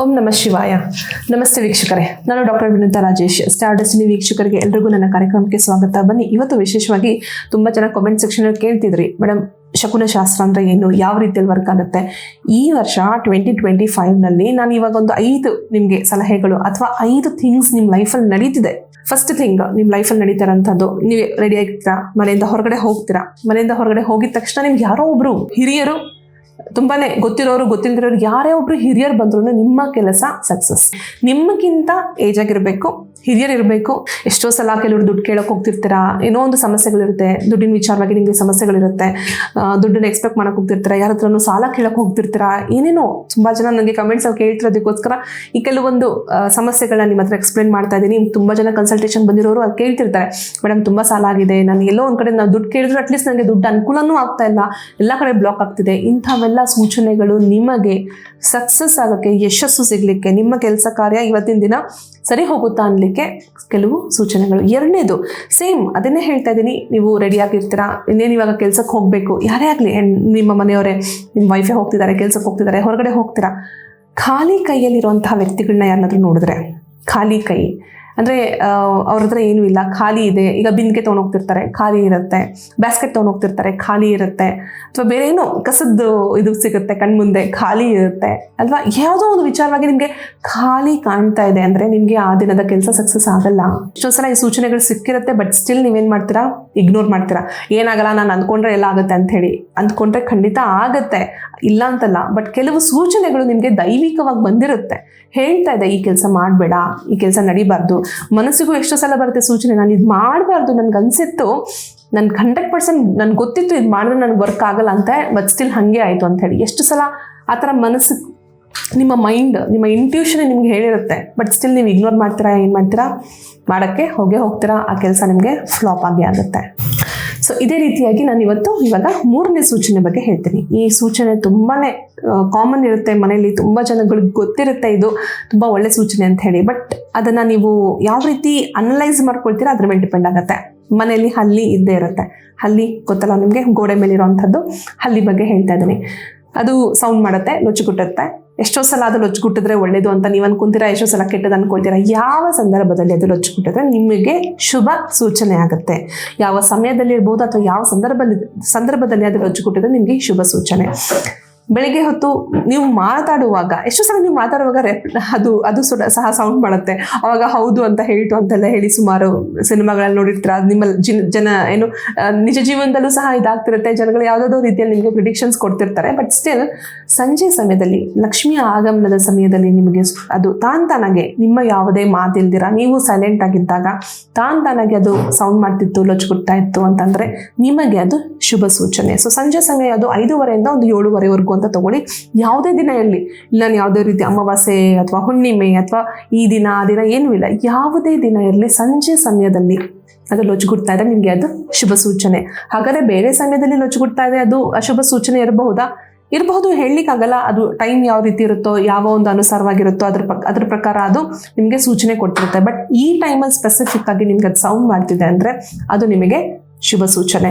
ಓಂ ನಮ ಶಿವಾಯ. ನಮಸ್ತೆ ವೀಕ್ಷಕರೇ. ನಾನು doctor Vinanth Rajesh. Star destiny ವೀಕ್ಷಕರಿಗೆ ಎಲ್ರಿಗೂ ನನ್ನ ಕಾರ್ಯಕ್ರಮಕ್ಕೆ ಸ್ವಾಗತ. ಬನ್ನಿ, ಇವತ್ತು ವಿಶೇಷವಾಗಿ ತುಂಬ ಜನ ಕಾಮೆಂಟ್ ಸೆಕ್ಷನ್ ಕೇಳ್ತಿದ್ರಿ ಮೇಡಮ್ ಶಕುನ ಶಾಸ್ತ್ರ ಅಂದ್ರೆ ಏನು? ಯಾವ ರೀತಿಯಲ್ಲಿ ವರ್ಕ್ ಆಗುತ್ತೆ? ಈ ವರ್ಷ ಟ್ವೆಂಟಿ ಟ್ವೆಂಟಿ ಫೈವ್ನಲ್ಲಿ ನಾನು ಇವಾಗ ಒಂದು ಐದು ನಿಮಗೆ ಸಲಹೆಗಳು ಅಥವಾ ಐದು ಥಿಂಗ್ಸ್ ನಿಮ್ಮ ಲೈಫಲ್ಲಿ ನಡೀತಿದೆ. ಫಸ್ಟ್ ಥಿಂಗ್ ನಿಮ್ಮ ಲೈಫಲ್ಲಿ ನಡೀತಾರಂಥದ್ದು, ನೀವು ರೆಡಿ ಆಗಿರ್ತೀರಾ ಮನೆಯಿಂದ ಹೊರಗಡೆ ಹೋಗ್ತೀರಾ? ಮನೆಯಿಂದ ಹೊರಗಡೆ ಹೋಗಿದ ತಕ್ಷಣ ನಿಮ್ಗೆ ಯಾರೋ ಒಬ್ರು ಹಿರಿಯರು ತುಂಬಾನೇ ಗೊತ್ತಿರೋರು ಗೊತ್ತಿಲ್ಲದಿರೋರು ಯಾರೇ ಒಬ್ರು ಹಿರಿಯರು ಬಂದ್ರು ನಿಮ್ಮ ಕೆಲಸ ಸಕ್ಸಸ್ ನಿಮಗಿಂತ ಏಜ್ ಆಗಿರಬೇಕು, ಹಿರಿಯರು ಇರಬೇಕು, ಎಷ್ಟೋ ಸಲ ಕೆಲವರು ದುಡ್ಡು ಕೇಳೋಕೆ ಹೋಗ್ತಿರ್ತೀರಾ, ಏನೋ ಒಂದು ಸಮಸ್ಯೆಗಳಿರುತ್ತೆ, ದುಡ್ಡಿನ ವಿಚಾರವಾಗಿ ನಿಮಗೆ ಸಮಸ್ಯೆಗಳಿರುತ್ತೆ ದುಡ್ಡನ್ನು ಎಕ್ಸ್ಪೆಕ್ಟ್ ಮಾಡಕ್ಕೆ ಹೋಗ್ತಿರ್ತೀರಾ, ಯಾರ ಹತ್ರನು ಸಾಲ ಕೇಳಕ್ಕೆ ಹೋಗ್ತಿರ್ತೀರಾ, ಏನೇನೋ ತುಂಬಾ ಜನ ನನಗೆ ಕಮೆಂಟ್ಸ್ ಅಲ್ಲಿ ಕೇಳ್ತಿರೋದಕ್ಕೋಸ್ಕರ ಈ ಕೆಲವೊಂದು ಸಮಸ್ಯೆಗಳನ್ನ ನಿಮ್ಮ ಹತ್ರ ಎಕ್ಸ್ಪ್ಲೇನ್ ಮಾಡ್ತಾ ಇದ್ದೀನಿ ತುಂಬಾ ಜನ ಕನ್ಸಲ್ಟೇಷನ್ ಬಂದಿರೋರು ಅದು ಕೇಳ್ತಿರ್ತಾರೆ. ಮೇಡಮ್ ತುಂಬಾ ಸಾಲ ಆಗಿದೆ. ನಾನು ಎಲ್ಲೋ ಒಂದ್ ಕಡೆ ನಾವು ದುಡ್ಡು ಕೇಳಿದ್ರು ಅಟ್ಲೀಸ್ಟ್ ನನಗೆ ದುಡ್ಡು ಅನುಕೂಲನೂ ಆಗ್ತಾ ಇಲ್ಲ. ಎಲ್ಲ ಕಡೆ ಬ್ಲಾಕ್ ಆಗ್ತಿದೆ. ಇಂಥವೆಲ್ಲ ಸೂಚನೆಗಳು ನಿಮಗೆ ಸಕ್ಸಸ್ ಆಗೋಕ್ಕೆ, ಯಶಸ್ಸು ಸಿಗಲಿಕ್ಕೆ, ನಿಮ್ಮ ಕೆಲಸ ಕಾರ್ಯ ಇವತ್ತಿನ ದಿನ ಸರಿ ಹೋಗುತ್ತಾ ಅನ್ನಲಿಕ್ಕೆ ಕೆಲವು ಸೂಚನೆಗಳು. ಎರಡನೇದು ಸೇಮ್ ಅದನ್ನೇ ಹೇಳ್ತಾ ಇದ್ದೀನಿ. ನೀವು ರೆಡಿಯಾಗಿರ್ತೀರಾ ಇನ್ನೇನು ಇವಾಗ ಕೆಲಸಕ್ಕೆ ಹೋಗಬೇಕು? ಯಾರೇ ಆಗಲಿ ನಿಮ್ಮ ಮನೆಯವರೇ, ನಿಮ್ಮ ವೈಫೇ ಹೋಗ್ತಿದ್ದಾರೆ, ಕೆಲಸಕ್ಕೆ ಹೋಗ್ತಿದ್ದಾರೆ, ಹೊರಗಡೆ ಹೋಗ್ತೀರಾ? ಖಾಲಿ ಕೈಯಲ್ಲಿರುವಂತಹ ವ್ಯಕ್ತಿಗಳನ್ನ ಯಾರನ್ನಾದ್ರೂ ನೋಡಿದ್ರೆ, ಖಾಲಿ ಕೈ ಅಂದರೆ ಅವ್ರ ಹತ್ರ ಏನೂ ಇಲ್ಲ. ಖಾಲಿ ಇದೆ. ಈಗ ಬಿಂದಿಗೆ ತೊಗೊಂಡೋಗ್ತಿರ್ತಾರೆ ಖಾಲಿ ಇರುತ್ತೆ. ಬ್ಯಾಸ್ಕೆಟ್ ತೊಗೊಂಡೋಗ್ತಿರ್ತಾರೆ ಖಾಲಿ ಇರುತ್ತೆ. ಅಥವಾ ಬೇರೆ ಏನೋ ಕಸದ್ದು ಇದು ಸಿಗುತ್ತೆ ಕಣ್ಮುಂದೆ. ಖಾಲಿ ಇರುತ್ತೆ. ಅಲ್ವಾ? ಯಾವುದೋ ಒಂದು ವಿಚಾರವಾಗಿ ನಿಮಗೆ ಖಾಲಿ ಕಾಣ್ತಾ ಇದೆ ಅಂದರೆ ನಿಮಗೆ ಆ ದಿನದ ಕೆಲಸ ಸಕ್ಸಸ್ ಆಗಲ್ಲ. ಎಷ್ಟೋ ಸಲ ಈ ಸೂಚನೆಗಳು ಸಿಕ್ಕಿರುತ್ತೆ ಬಟ್ ಸ್ಟಿಲ್ ನೀವೇನು ಮಾಡ್ತೀರಾ? ಇಗ್ನೋರ್ ಮಾಡ್ತೀರಾ. ಏನಾಗಲ್ಲ, ನಾನು ಅಂದ್ಕೊಂಡ್ರೆ ಎಲ್ಲ ಆಗುತ್ತೆ ಅಂತ ಹೇಳಿ. ಅಂದ್ಕೊಂಡ್ರೆ ಖಂಡಿತ ಆಗುತ್ತೆ. ಇಲ್ಲ ಅಂತಲ್ಲ ಬಟ್ ಕೆಲವು ಸೂಚನೆಗಳು ನಿಮಗೆ ದೈವಿಕವಾಗಿ ಬಂದಿರುತ್ತೆ. ಹೇಳ್ತಾ ಇದೆ, ಈ ಕೆಲಸ ಮಾಡಬೇಡ, ಈ ಕೆಲಸ ನಡಿಬಾರ್ದು. ಮನಸ್ಸಿಗೂ ಎಷ್ಟೋ ಸಲ ಬರುತ್ತೆ ಸೂಚನೆ, ನಾನು ಇದು ಮಾಡಬಾರ್ದು, ನನ್ಗೆ ಅನಿಸಿತ್ತು ನನ್ನ ಹಂಡ್ರೆಡ್ ಪರ್ಸೆಂಟ್ ನನ್ಗೆ ಗೊತ್ತಿತ್ತು ಇದು ಮಾಡಿದ್ರೆ ನನಗೆ ವರ್ಕ್ ಆಗಲ್ಲ ಅಂತ ಬಟ್ ಸ್ಟಿಲ್ ಹಾಗೆ ಆಯಿತು ಅಂತ ಹೇಳಿ. ಎಷ್ಟು ಸಲ ಆ ಥರ ಮನಸ್ಸು, ನಿಮ್ಮ ಮೈಂಡ್ ನಿಮ್ಮ ಇಂಟ್ಯೂಷನ್ ನಿಮ್ಗೆ ಹೇಳಿರುತ್ತೆ ಬಟ್ ಸ್ಟಿಲ್ ನೀವು ಇಗ್ನೋರ್ ಮಾಡ್ತೀರಾ, ಏನು ಮಾಡ್ತೀರಾ? ಮಾಡೋಕ್ಕೆ ಹೋಗೇ ಹೋಗ್ತೀರಾ, ಆ ಕೆಲಸ ನಿಮಗೆ ಫ್ಲಾಪ್ ಆಗಿ ಆಗುತ್ತೆ. ಸೊ ಇದೇ ರೀತಿಯಾಗಿ ನಾನು ಇವತ್ತು ಇವಾಗ ಮೂರನೇ ಸೂಚನೆ ಬಗ್ಗೆ ಹೇಳ್ತೀನಿ. ಈ ಸೂಚನೆ ತುಂಬಾ ಕಾಮನ್ ಇರುತ್ತೆ ಮನೆಯಲ್ಲಿ, ತುಂಬ ಜನಗಳಿಗೆ ಗೊತ್ತಿರುತ್ತೆ ಇದು, ತುಂಬ ಒಳ್ಳೆ ಸೂಚನೆ ಅಂತ ಹೇಳಿ. ಬಟ್ ಅದನ್ನು ನೀವು ಯಾವ ರೀತಿ ಅನಲೈಸ್ ಮಾಡ್ಕೊಳ್ತೀರಾ, ಅದ್ರ ಮೇಲೆ ಡಿಪೆಂಡ್ ಆಗುತ್ತೆ. ಮನೆಯಲ್ಲಿ ಹಲ್ಲಿ ಇದ್ದೇ ಇರುತ್ತೆ. ಹಲ್ಲಿ, ಗೊತ್ತಲ್ಲ ನಿಮಗೆ, ಗೋಡೆ ಮೇಲಿರುವಂಥದ್ದು ಹಲ್ಲಿ ಬಗ್ಗೆ ಹೇಳ್ತಾ ಇದ್ದೀನಿ. ಅದು ಸೌಂಡ್ ಮಾಡುತ್ತೆ ಲೊಚ್ಚುಗುಟ್ಟುತ್ತೆ ಎಷ್ಟೋ ಸಲ ಅದು ಲೊಚ್ಚುಗುಟ್ಟಿದ್ರೆ ಒಳ್ಳೇದು ಅಂತ ನೀವು ಅನ್ಕೊಂತೀರಾ, ಎಷ್ಟೋ ಸಲ ಕೆಟ್ಟದ್ದು ಅನ್ಕೊಳ್ತೀರಾ, ಯಾವ ಸಂದರ್ಭದಲ್ಲಿ ಅದು ಲೊಚ್ಚುಗುಟ್ಟಿದ್ರೆ ನಿಮಗೆ ಶುಭ ಸೂಚನೆ ಆಗುತ್ತೆ. ಯಾವ ಸಮಯದಲ್ಲಿ ಇರ್ಬೋದು ಅಥವಾ ಯಾವ ಸಂದರ್ಭದಲ್ಲಿ ಸಂದರ್ಭದಲ್ಲಿ ಅದು ಲೊಚ್ಚುಗುಟ್ಟಿದ್ರೆ ನಿಮಗೆ ಶುಭ ಸೂಚನೆ. ಬೆಳಿಗ್ಗೆ ಹೊತ್ತು ನೀವು ಮಾತಾಡುವಾಗ, ಎಷ್ಟು ಸಲ ನೀವು ಮಾತಾಡುವಾಗ ರೆಪ್ ಅದು ಅದು ಸುಡ ಸಹ ಸೌಂಡ್ ಮಾಡುತ್ತೆ. ಅವಾಗ ಹೌದು ಅಂತ ಹೇಳಿತು ಅಂತೆಲ್ಲ ಹೇಳಿ ಸುಮಾರು ಸಿನಿಮಾಗಳಲ್ಲಿ ನೋಡಿರ್ತೀರ, ಅದು ನಿಮ್ಮ ಜಿನ್ ಏನು ನಿಜ ಜೀವನದಲ್ಲೂ ಸಹ ಇದಾಗ್ತಿರುತ್ತೆ. ಜನಗಳು ಯಾವುದಾದ್ರು ರೀತಿಯಲ್ಲಿ ನಿಮಗೆ ಪ್ರಿಡಿಕ್ಷನ್ಸ್ ಕೊಡ್ತಿರ್ತಾರೆ. ಬಟ್ ಸ್ಟಿಲ್ ಸಂಜೆ ಸಮಯದಲ್ಲಿ, ಲಕ್ಷ್ಮಿಯ ಆಗಮನದ ಸಮಯದಲ್ಲಿ ನಿಮಗೆ ಅದು ತಾನ್ ತಾನಾಗೆ ನಿಮ್ಮ ಯಾವುದೇ ಮಾತಿಲ್ದಿರ, ನೀವು ಸೈಲೆಂಟ್ ಆಗಿದ್ದಾಗ ತಾನ್ ತಾನಾಗೆ ಅದು ಸೌಂಡ್ ಮಾಡ್ತಿತ್ತು ಲೊಚ್ಗುಟ್ತಾ ಇತ್ತು ಅಂತಂದ್ರೆ ನಿಮಗೆ ಅದು ಶುಭ ಸೂಚನೆ. ಸೊ ಸಂಜೆ ಸಮಯ ಅದು ಐದೂವರೆಯಿಂದ ಒಂದು ಏಳುವರೆವರೆಗೂ ಅಂತ ತಗೊಳ್ಳಿ. ಯಾವುದೇ ದಿನ ಇರಲಿ. ನಾನು ಯಾವುದೇ ರೀತಿ ಅಮಾವಾಸ್ಯೆ ಅಥವಾ ಹುಣ್ಣಿಮೆ ಅಥವಾ ಈ ದಿನ, ಆ ದಿನ ಏನೂ ಇಲ್ಲ. ಯಾವುದೇ ದಿನ ಇರಲಿ, ಸಂಜೆ ಸಮಯದಲ್ಲಿ ಅದು ಲೊಚ್ಗುಡ್ತಾ ಇದೆ. ನಿಮಗೆ ಅದು ಶುಭ ಸೂಚನೆ. ಹಾಗಾದರೆ ಬೇರೆ ಸಮಯದಲ್ಲಿ ಲೊಚ್ಗುಡ್ತಾ ಇದೆ, ಅದು ಅಶುಭ ಸೂಚನೆ ಇರಬಹುದಾ? ಇರಬಹುದು, ಹೇಳಲಿಕ್ಕಾಗಲ್ಲ. ಅದು ಟೈಮ್ ಯಾವ ರೀತಿ ಇರುತ್ತೋ, ಯಾವ ಒಂದು ಅನುಸಾರವಾಗಿರುತ್ತೋ, ಅದ್ರ ಪಕ್ ಅದ್ರ ಪ್ರಕಾರ ಅದು ನಿಮಗೆ ಸೂಚನೆ ಕೊಡ್ತಿರುತ್ತೆ ಬಟ್ ಈ ಟೈಮಲ್ಲಿ ಸ್ಪೆಸಿಫಿಕ್ ಆಗಿ ನಿಮ್ಗೆ ಅದು ಸೌಂಡ್ ಮಾಡ್ತಿದೆ ಅಂದರೆ ಅದು ನಿಮಗೆ ಶುಭ ಸೂಚನೆ.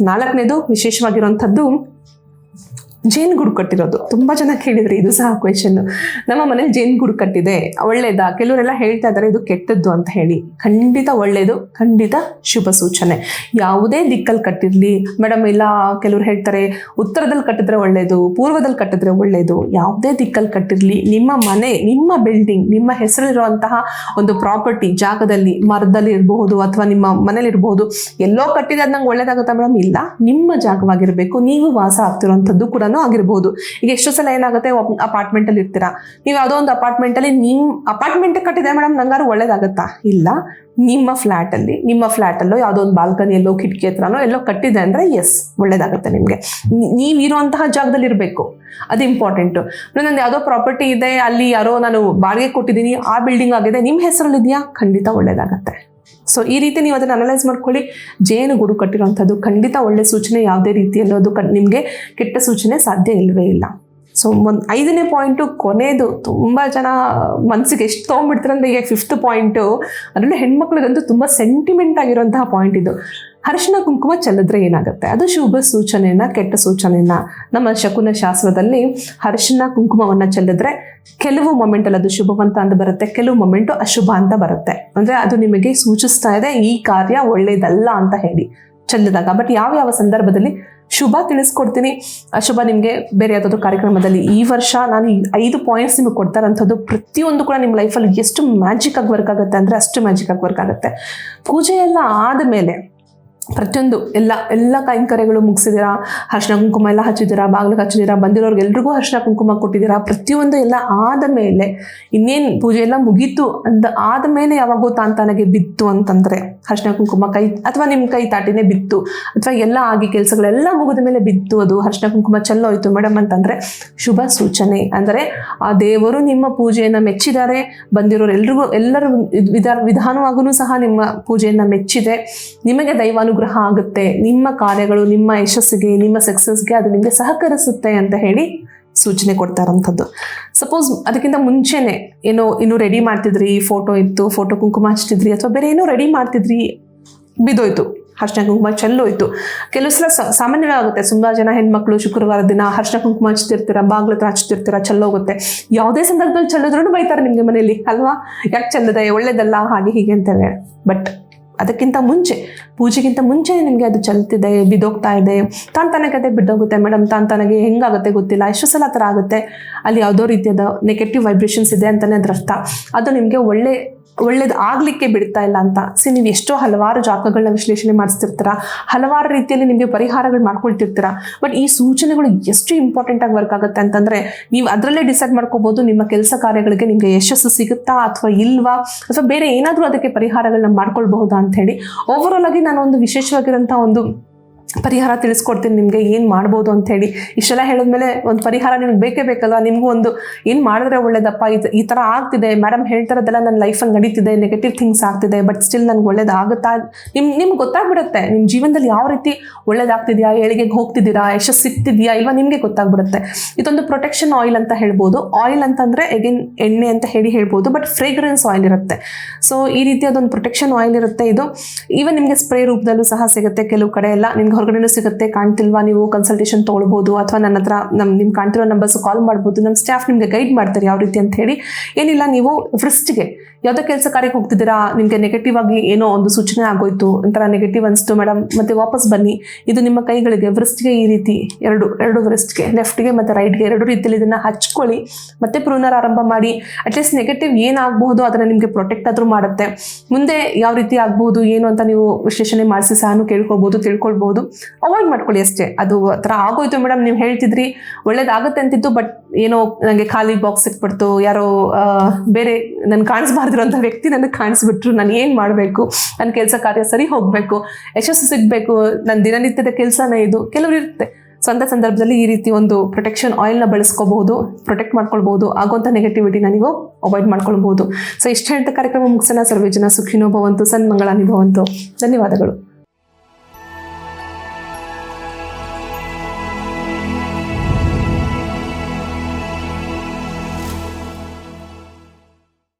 ನಾಲ್ಕನೇದು ವಿಶೇಷವಾಗಿರುವಂಥದ್ದು ಜೇನುಗೂಡು ಕಟ್ಟಿರೋದು. ತುಂಬ ಜನ ಕೇಳಿದ್ರಿ ಇದು ಸಹ ಕ್ವೆಶನ್ ನಮ್ಮ ಮನೇಲಿ ಜೇನುಗೂಡು ಕಟ್ಟಿದೆ. ಒಳ್ಳೇದಾ? ಕೆಲವರೆಲ್ಲ ಹೇಳ್ತಾ ಇದ್ದಾರೆ ಇದು ಕೆಟ್ಟದ್ದು ಅಂತ ಹೇಳಿ. ಖಂಡಿತ ಒಳ್ಳೇದು, ಖಂಡಿತ ಶುಭ ಸೂಚನೆ. ಯಾವುದೇ ದಿಕ್ಕಲ್ಲಿ ಕಟ್ಟಿರಲಿ. ಮೇಡಮ್, ಇಲ್ಲ ಕೆಲವರು ಹೇಳ್ತಾರೆ, ಉತ್ತರದಲ್ಲಿ ಕಟ್ಟಿದ್ರೆ ಒಳ್ಳೇದು, ಪೂರ್ವದಲ್ಲಿ ಕಟ್ಟಿದ್ರೆ ಒಳ್ಳೇದು. ಯಾವುದೇ ದಿಕ್ಕಲ್ಲಿ ಕಟ್ಟಿರಲಿ. ನಿಮ್ಮ ಮನೆ, ನಿಮ್ಮ ಬಿಲ್ಡಿಂಗ್ ನಿಮ್ಮ ಹೆಸರಿರುವಂತಹ ಒಂದು ಪ್ರಾಪರ್ಟಿ ಜಾಗದಲ್ಲಿ, ಮರದಲ್ಲಿ ಇರಬಹುದು ಅಥವಾ ನಿಮ್ಮ ಮನೇಲಿ ಇರಬಹುದು, ಎಲ್ಲೋ ಕಟ್ಟಿದೆ ಅದು ನಂಗೆ ಒಳ್ಳೇದಾಗುತ್ತಾ ಮೇಡಮ್? ಇಲ್ಲ. ನಿಮ್ಮ ಜಾಗವಾಗಿರಬೇಕು. ನೀವು ವಾಸ ಆಗ್ತಿರುವಂಥದ್ದು ಕೂಡ ಆಗಿರ್ಬೋದು. ಈಗ ಎಷ್ಟೋ ಸಲ ಏನಾಗುತ್ತೆ ಅಪಾರ್ಟ್ಮೆಂಟ್ ಅಲ್ಲಿ ಇರ್ತೀರಾ? ನೀವು ಯಾವುದೋ ಒಂದು ಅಪಾರ್ಟ್ಮೆಂಟ್ ಅಲ್ಲಿ ನಿಮ್ ಅಪಾರ್ಟ್ಮೆಂಟ್ ಕಟ್ಟಿದೆ ಮೇಡಮ್ ನಂಗಾರು ಒಳ್ಳೇದಾಗತ್ತಾ? ಇಲ್ಲ. ನಿಮ್ಮ ಫ್ಲಾಟ್ ಅಲ್ಲಿ, ನಿಮ್ಮ ಫ್ಲಾಟ್ ಅಲ್ಲೋ ಯಾವುದೋ ಒಂದು ಬಾಲ್ಕನಿಯಲ್ಲೋ ಕಿಟಕಿ ಹತ್ರನೋ ಎಲ್ಲೋ ಕಟ್ಟಿದೆ ಅಂದ್ರೆ ಎಸ್ ಒಳ್ಳೇದಾಗುತ್ತೆ ನಿಮಗೆ. ನೀವಿರುವಂತಹ ಜಾಗದಲ್ಲಿ ಇರಬೇಕು. ಅದು ಇಂಪಾರ್ಟೆಂಟು ನಂದು ಯಾವುದೋ ಪ್ರಾಪರ್ಟಿ ಇದೆ, ಅಲ್ಲಿ ಯಾರೋ ನಾನು ಬಾಡಿಗೆ ಕೊಟ್ಟಿದ್ದೀನಿ, ಆ ಬಿಲ್ಡಿಂಗ್ ಆಗಿದೆ, ನಿಮ್ಮ ಹೆಸರಲ್ಲಿ ಇದೆಯಾ ಖಂಡಿತ ಒಳ್ಳೇದಾಗತ್ತೆ. ಸೊ ಈ ರೀತಿ ನೀವು ಅದನ್ನು ಅನಲೈಸ್ ಮಾಡ್ಕೊಳ್ಳಿ. ಜೇನುಗೂಡು ಕಟ್ಟಿರುವಂಥದ್ದು ಖಂಡಿತ ಒಳ್ಳೆ ಸೂಚನೆ ಯಾವುದೇ ರೀತಿಯಲ್ಲೂ ಅದು ನಿಮಗೆ ಕೆಟ್ಟ ಸೂಚನೆ ಸಾಧ್ಯ ಇಲ್ಲವೇ ಇಲ್ಲ. ಸೊ ಒಂದು ಐದನೇ ಪಾಯಿಂಟು ಕೊನೆಯದು ತುಂಬ ಜನ ಮನಸ್ಸಿಗೆ ಎಷ್ಟು ತೊಗೊಂಡ್ಬಿಡ್ತಾರೆ ಅಂದರೆ ಈಗ ಫಿಫ್ತ್ ಪಾಯಿಂಟು ಅದರಲ್ಲೂ ಹೆಣ್ಮಕ್ಳಿಗಂತೂ ತುಂಬ ಸೆಂಟಿಮೆಂಟ್ ಆಗಿರುವಂತಹ ಪಾಯಿಂಟ್ ಇದು. ಅರಿಶಿನ ಕುಂಕುಮ ಚೆಲ್ಲಿದ್ರೆ ಏನಾಗುತ್ತೆ? ಅದು ಶುಭ ಸೂಚನೆಯನ್ನ ಕೆಟ್ಟ ಸೂಚನೆಯನ್ನ ನಮ್ಮ ಶಕುನ ಶಾಸ್ತ್ರದಲ್ಲಿ ಅರಿಶಿನ ಕುಂಕುಮವನ್ನು ಚೆಲ್ಲಿದ್ರೆ ಕೆಲವು ಮೊಮೆಂಟಲ್ಲಿ ಅದು ಶುಭವಂತ ಅಂತ ಬರುತ್ತೆ, ಕೆಲವು ಮೊಮೆಂಟು ಅಶುಭ ಅಂತ ಬರುತ್ತೆ. ಅಂದ್ರೆ ಅದು ನಿಮಗೆ ಸೂಚಿಸ್ತಾ ಇದೆ ಈ ಕಾರ್ಯ ಒಳ್ಳೇದಲ್ಲ ಅಂತ ಹೇಳಿ. ಚೆಲ್ಲಿದಾಗ ಬಟ್ ಯಾವ ಯಾವ ಸಂದರ್ಭದಲ್ಲಿ ಶುಭ ತಿಳಿಸ್ಕೊಡ್ತೀನಿ. ಶುಭ ನಿಮಗೆ ಬೇರೆ ಯಾವುದಾದ್ರು ಕಾರ್ಯಕ್ರಮದಲ್ಲಿ ಈ ವರ್ಷ ನಾನು ಐದು ಪಾಯಿಂಟ್ಸ್ ನಿಮಗೆ ಕೊಡ್ತಾರಂಥದ್ದು ಪ್ರತಿಯೊಂದು ಕೂಡ ನಿಮ್ಮ ಲೈಫಲ್ಲಿ ಎಷ್ಟು ಮ್ಯಾಜಿಕ್ ಆಗಿ ವರ್ಕ್ ಆಗುತ್ತೆ ಅಂದರೆ ಅಷ್ಟು ಮ್ಯಾಜಿಕ್ ಆಗಿ ವರ್ಕ್ ಆಗುತ್ತೆ. ಪೂಜೆ ಎಲ್ಲ ಆದಮೇಲೆ ಪ್ರತಿಯೊಂದು ಎಲ್ಲ ಎಲ್ಲ ಕೈಂಕರ್ಯಗಳು ಮುಗಿಸಿದ್ದೀರಾ ಅರ್ಶಿನ ಕುಂಕುಮ ಎಲ್ಲ ಹಚ್ಚಿದ್ದೀರಾ ಬಾಗಿಲಿಗೆ ಹಚ್ಚಿದ್ದೀರಾ ಬಂದಿರೋರ್ಗೆ ಎಲ್ರಿಗೂ ಅರ್ಶಿನ ಕುಂಕುಮ ಕೊಟ್ಟಿದ್ದೀರಾ ಪ್ರತಿಯೊಂದು ಎಲ್ಲ ಆದ ಮೇಲೆ, ಇನ್ನೇನು ಪೂಜೆ ಎಲ್ಲ ಮುಗೀತು ಅಂದ, ಆದ ಮೇಲೆ ಯಾವಾಗೋ ತನಗೆ ಬಿತ್ತು ಅಂತಂದರೆ, ಅರ್ಶಿನ ಕುಂಕುಮ ಕೈ, ಅಥವಾ ನಿಮ್ಮ ಕೈ ತಾಟಿನೇ ಬಿತ್ತು, ಅಥವಾ ಎಲ್ಲ ಆಗಿ ಕೆಲಸಗಳೆಲ್ಲ ಮುಗಿದ ಮೇಲೆ ಬಿತ್ತು ಅದು, ಅರ್ಶಿನ ಕುಂಕುಮ ಚೆಲ್ಲೋಯ್ತು ಮೇಡಮ್ ಅಂತಂದರೆ, ಶುಭ ಸೂಚನೆ ಅಂದರೆ, ಆ ದೇವರು ನಿಮ್ಮ ಪೂಜೆಯನ್ನು ಮೆಚ್ಚಿದ್ದಾರೆ ಬಂದಿರೋರು ಎಲ್ರಿಗೂ ಎಲ್ಲರ ವಿಧ ವಿಧಾನವಾಗೂ ಸಹ ನಿಮ್ಮ ಪೂಜೆಯನ್ನು ಮೆಚ್ಚಿದೆ, ನಿಮಗೆ ದೈವಾನುಗ್ರಹ ಆಗುತ್ತೆ. ನಿಮ್ಮ ಕಾರ್ಯಗಳು, ನಿಮ್ಮ ಯಶಸ್ಸಿಗೆ, ನಿಮ್ಮ ಸಕ್ಸಸ್ಗೆ ಅದು ನಿಮಗೆ ಸಹಕರಿಸುತ್ತೆ ಅಂತ ಹೇಳಿ ಸೂಚನೆ ಕೊಡ್ತಾ ಇರೋಂಥದ್ದು ಸಪೋಸ್ ಅದಕ್ಕಿಂತ ಮುಂಚೆನೆ ಏನೋ ಇನ್ನೂ ರೆಡಿ ಮಾಡ್ತಿದ್ರಿ ಫೋಟೋ ಇತ್ತು ಫೋಟೋ ಕುಂಕುಮ ಹಚ್ತಿದ್ರಿ ಅಥವಾ ಬೇರೆ ಏನೋ ರೆಡಿ ಮಾಡ್ತಿದ್ರಿ, ಬಿದ್ದೋಯ್ತು. ಹರ್ಷಣ ಕುಂಕುಮ ಚೆಲ್ಲೋಯ್ತು. ಕೆಲವು ಸಲ ಸಾಮಾನ್ಯವಾಗುತ್ತೆ. ತುಂಬ ಜನ ಹೆಣ್ಮಕ್ಳು ಶುಕ್ರವಾರ ದಿನ ಹರ್ಷಣ ಕುಂಕುಮ ಹಚ್ತಿರ್ತೀರ ಬಾಗ್ಲ ಹತ್ರ ಹಚ್ತಿರ್ತೀರ ಚೆಲ್ಲೋಗುತ್ತೆ. ಯಾವುದೇ ಸಂದರ್ಭದಲ್ಲಿ ಚೆಲ್ಲಿದ್ರೂ ಬೈತಾರೆ ನಿಮಗೆ ಮನೆಯಲ್ಲಿ. ಅಲ್ವಾ? ಯಾಕೆ ಚೆಲ್ಲದೆ? ಒಳ್ಳೇದಲ್ಲ? ಹಾಗೆ ಹೀಗೆ ಅಂತೇಳಿ ಬಟ್ ಅದಕ್ಕಿಂತ ಮುಂಚೆ, ಪೂಜೆಗಿಂತ ಮುಂಚೆ ನಿಮಗೆ ಅದು ಚಲ್ತಿದೆ, ಬಿದ್ದೋಗ್ತಾ ಇದೆ. ತಾನ್ ತನಗೆ ಅದೇ ಬಿದ್ದೋಗುತ್ತೆ ಮೇಡಮ್ ತಾನ್ ತನಗೆ ಹೆಂಗಾಗುತ್ತೆ ಗೊತ್ತಿಲ್ಲ. ಎಷ್ಟು ಸಲ ಥರ ಆಗುತ್ತೆ? ಅಲ್ಲಿ ಯಾವುದೋ ರೀತಿಯಾದ ನೆಗೆಟಿವ್ ವೈಬ್ರೇಷನ್ಸ್ ಇದೆ ಅಂತಲೇ ಅದರ ಅದು ನಿಮಗೆ ಒಳ್ಳೆ ಒಳ್ಳೇದು ಆಗಲಿಕ್ಕೆ ಬಿಡ್ತಾ ಇಲ್ಲ ಅಂತ. ಸಿ, ನೀವು ಎಷ್ಟೋ ಹಲವಾರು ಜಾತಕಗಳನ್ನ ವಿಶ್ಲೇಷಣೆ ಮಾಡಿಸ್ತಿರ್ತೀರ. ಹಲವಾರು ರೀತಿಯಲ್ಲಿ ನಿಮಗೆ ಪರಿಹಾರಗಳು ಮಾಡ್ಕೊಳ್ತಿರ್ತೀರ. ಬಟ್ ಈ ಸೂಚನೆಗಳು ಎಷ್ಟು ಇಂಪಾರ್ಟೆಂಟ್ ಆಗಿ ವರ್ಕ್ ಆಗುತ್ತೆ ಅಂತಂದ್ರೆ, ನೀವು ಅದರಲ್ಲೇ ಡಿಸೈಡ್ ಮಾಡ್ಕೋಬಹುದು ನಿಮ್ಮ ಕೆಲಸ ಕಾರ್ಯಗಳಿಗೆ ನಿಮಗೆ ಯಶಸ್ಸು ಸಿಗುತ್ತಾ ಅಥವಾ ಇಲ್ವಾ? ಅಥವಾ ಬೇರೆ ಏನಾದರೂ ಅದಕ್ಕೆ ಪರಿಹಾರಗಳನ್ನ ಮಾಡ್ಕೊಳ್ಬಹುದಾ ಅಂತ ಹೇಳಿ. ಆಲ್ ಆಗಿ ನಾನು ಒಂದು ವಿಶೇಷವಾಗಿರೋಂಥ ಒಂದು ಪರಿಹಾರ ತಿಳಿಸ್ಕೊಡ್ತೀನಿ, ನಿಮಗೆ ಏನು ಮಾಡ್ಬೋದು ಅಂತ ಹೇಳಿ. ಇಷ್ಟೆಲ್ಲ ಹೇಳಿದ್ಮೇಲೆ ಒಂದು ಪರಿಹಾರ ನಿಮ್ಗೆ ಬೇಕೇ ಬೇಕಲ್ಲ, ನಿಮಗೂ ಒಂದು ಏನು ಮಾಡಿದ್ರೆ ಒಳ್ಳೇದಪ್ಪ, ಇದು ಈ ಥರ ಆಗ್ತಿದೆ. ಮೇಡಮ್ ಹೇಳ್ತಾರದೆಲ್ಲ ನನ್ನ ಲೈಫಲ್ಲಿ ನಡೀತಿದೆ ನೆಗೆಟಿವ್ ಥಿಂಗ್ಸ್ ಆಗ್ತಿದೆ ಬಟ್ ಸ್ಟಿಲ್ ನನಗೆ ಒಳ್ಳೇದಾಗುತ್ತಾ? ನಿಮ್ಮ ನಿಮ್ಗೆ ಗೊತ್ತಾಗ್ಬಿಡುತ್ತೆ. ನಿಮ್ಮ ಜೀವನದಲ್ಲಿ ಯಾವ ರೀತಿ ಒಳ್ಳೇದಾಗ್ತಿದೆಯಾ? ಏಳಿಗೆಗೆ ಹೋಗ್ತಿದ್ದೀರಾ? ಯಶಸ್ಸು ಸಿಗ್ತಿದೆಯಾ ಇಲ್ವಾ? ನಿಮಗೆ ಗೊತ್ತಾಗ್ಬಿಡುತ್ತೆ. ಇದೊಂದು ಪ್ರೊಟೆಕ್ಷನ್ ಆಯಿಲ್ ಅಂತ ಹೇಳ್ಬೋದು. ಆಯಿಲ್ ಅಂತಂದರೆ ಎಗೇನ್ ಎಣ್ಣೆ ಅಂತ ಹೇಳಿ ಹೇಳ್ಬೋದು ಬಟ್ ಫ್ರೇಗ್ರೆನ್ಸ್ ಆಯಿಲ್ ಇರುತ್ತೆ. ಸೊ ಈ ರೀತಿಯಾದೊಂದು ಪ್ರೊಟೆಕ್ಷನ್ ಆಯಿಲ್ ಇರುತ್ತೆ ಇದು. ಈವನ್ ನಿಮಗೆ ಸ್ಪ್ರೇ ರೂಪದಲ್ಲೂ ಸಹ ಸಿಗುತ್ತೆ. ಕೆಲವು ಕಡೆ ಎಲ್ಲ ನಿಮ್ಗೆ ಹೊರಗಡೆನೂ ಸಿಗುತ್ತೆ, ಕಾಣ್ತಿಲ್ವಾ ನೀವು ಕನ್ಸಲ್ಟೇಷನ್ ತೊಗೊಳ್ಬೋದು ಅಥವಾ ನನ್ನ ಹತ್ರ ನಮ್ಮ ನಿಮ್ಗೆ ಕಾಣ್ತಿರೋ ನಂಬರ್ಸ್ ಕಾಲ್ ಮಾಡ್ಬೋದು ನಮ್ಮ ಸ್ಟಾಫ್ ನಿಮಗೆ ಗೈಡ್ ಮಾಡ್ತಾರೆ ಯಾವ ರೀತಿ ಅಂತ ಹೇಳಿ. ಏನಿಲ್ಲ, ನೀವು ಫಸ್ಟ್ಗೆ ಯಾವುದೋ ಕೆಲಸ ಕಾರ್ಯಕ್ಕೆ ಹೋಗ್ತಿದ್ದೀರಾ, ನಿಮಗೆ ನೆಗೆಟಿವ್ ಆಗಿ ಏನೋ ಒಂದು ಸೂಚನೆ ಆಗೋಯ್ತು, ಒಂಥರ ನೆಗೆಟಿವ್ ಅನಿಸ್ತು ಮೇಡಮ್ ಮತ್ತೆ ವಾಪಸ್ ಬನ್ನಿ. ಇದು ನಿಮ್ಮ ಕೈಗಳಿಗೆ ವ್ರಿಸ್ಟ್ಗೆ ಈ ರೀತಿ ಎರಡು ಎರಡು ವ್ರಿಸ್ಟ್ಗೆ ಲೆಫ್ಟ್ಗೆ ಮತ್ತು ರೈಟ್ಗೆ ಎರಡು ರೀತಿಯಲ್ಲಿ ಇದನ್ನು ಹಚ್ಕೊಳ್ಳಿ, ಮತ್ತೆ ಪುನರ್ ಆರಂಭ ಮಾಡಿ. ಅಟ್ಲೀಸ್ಟ್ ನೆಗೆಟಿವ್ ಏನಾಗಬಹುದು ಅದನ್ನು ನಿಮಗೆ ಪ್ರೊಟೆಕ್ಟ್ ಆದರೂ ಮಾಡುತ್ತೆ. ಮುಂದೆ ಯಾವ ರೀತಿ ಆಗ್ಬೋದು ಏನು ಅಂತ ನೀವು ವಿಶ್ಲೇಷಣೆ ಮಾಡಿಸಿ ಸಹ ಕೇಳ್ಕೊಳ್ಬೋದು, ತಿಳ್ಕೊಳ್ಬೋದು. ಅವಾಯ್ಡ್ ಮಾಡ್ಕೊಳ್ಳಿ ಅಷ್ಟೇ. ಅದು ಆ ಥರ ಆಗೋಯ್ತು ಮೇಡಮ್, ನೀವು ಹೇಳ್ತಿದ್ರಿ. ಒಳ್ಳೇದಾಗುತ್ತೆ ಅಂತಿತ್ತು ಬಟ್ ಏನೋ ನನಗೆ ಖಾಲಿ ಬಾಕ್ಸ್ ಸಿಕ್ಬಿಡ್ತು ಯಾರೋ ಬೇರೆ ನನ್ಗೆ ಕಾಣಿಸ್ಬಾರ್ದಿರೋಂಥ ವ್ಯಕ್ತಿ ನನಗೆ ಕಾಣಿಸ್ಬಿಟ್ರು. ನಾನು ಏನು ಮಾಡಬೇಕು? ನನ್ನ ಕೆಲಸ ಕಾರ್ಯ ಸರಿ ಹೋಗಬೇಕು. ಯಶಸ್ಸು ಸಿಗಬೇಕು. ನನ್ನ ದಿನನಿತ್ಯದ ಕೆಲಸನೇ ಇದು. ಕೆಲವರು ಇರುತ್ತೆ. ಸ್ವಂತ ಸಂದರ್ಭದಲ್ಲಿ ಈ ರೀತಿ ಒಂದು ಪ್ರೊಟೆಕ್ಷನ್ ಆಯಿಲ್ನ ಬಳಸ್ಕೋಬಹುದು ಪ್ರೊಟೆಕ್ಟ್ ಮಾಡ್ಕೊಳ್ಬಹುದು, ಆಗುವಂಥ ನೆಗೆಟಿವಿಟಿನ ನೀವು ಅವಾಯ್ಡ್ ಮಾಡ್ಕೊಳ್ಬಹುದು. ಸೊ ಇಷ್ಟ ಹೇಳ್ತಾ ಕಾರ್ಯಕ್ರಮ ಮುಗಿಸೋಣ. ಸರ್ವೇ ಜನ ಸುಖಿನೋ ಭವಂತು, ಸನ್ಮಂಗಳಾನಿ ಭವಂತು. ಧನ್ಯವಾದಗಳು.